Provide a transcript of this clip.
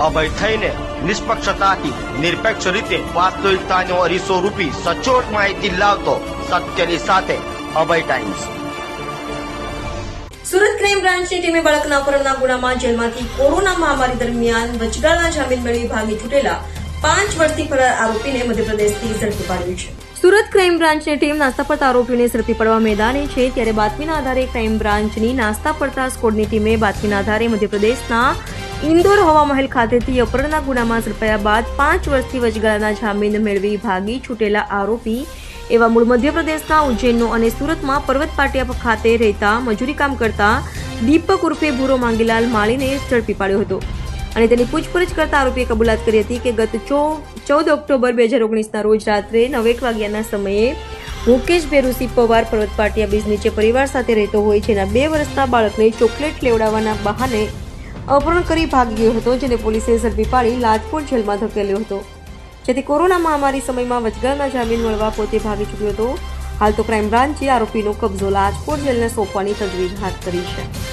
અભય થઈને નિષ્પક્ષતાથી નિરપેક્ષ રીતે વાસ્તવિકતાનો અરીસો રૂપી સચોટ માહિતી લાવતો સત્યની સાથે અભય ટાઈમ્સ સુરત ક્રાઇમ બ્રાન્ચની ટીમે બાળકના અપહરણના ગુનામાં જેલમાંથી કોરોના મહામારી દરમિયાન વચગાળના જામીન મેળવી ભાગી છૂટેલા પાંચ વર્ષથી ફરાર આરોપીને મધ્યપ્રદેશથી ઝડપી પાડ્યું છે. સુરત ક્રાઇમ બ્રાન્ચની ટીમ નાસ્તા પડતા આરોપીઓને ઝડપી પડવા મેદાને છે ત્યારે બાતમીના આધારે ક્રાઇમ બ્રાન્ચની નાસ્તા પડતા સ્કોડની ટીમે બાતમીના આધારે મધ્યપ્રદેશના ઇન્દોર હવા મહેલ ખાતેથી અપહરણના ગુનામાં ઝડપાયા બાદ પાંચ વર્ષથી વચગાળાના જામીન મેળવી ભાગી છૂટેલા આરોપી એવા મૂળ મધ્યપ્રદેશના ઉજ્જૈનનો અને સુરતમાં પર્વત પાટિયા ખાતે રહેતા મજૂરી કામ કરતા દીપક ઉર્ફે ભૂરો માંગીલાલ માળીને ઝડપી પાડ્યો હતો. અને તેની પૂછપરછ કરતા આરોપીએ કબૂલાત કરી હતી કે ગત ચૌદ ઓક્ટોબર બે હજાર ઓગણીસના રોજ રાત્રે નવેક વાગ્યાના સમયે મુકેશ ભેરુસી પવાર પર્વત પાટિયા બીજ નીચે પરિવાર સાથે રહેતો હોય, જેના બે વર્ષના બાળકને ચોકલેટ લેવડાવવાના બહાને અપહરણ કરી ભાગી ગયો હતો, જેને પોલીસે ઝડપી પાડી લાજપોર જેલમાં ધકેલ્યો હતો. જેથી કોરોના મહામારી સમયમાં વચગાળના જામીન મળવા પોતે ભાગી ચૂક્યો હતો. હાલ તો ક્રાઇમ બ્રાન્ચે આરોપીનો કબજો લાજપોર જેલને સોંપવાની તજવીજ હાથ ધરી છે.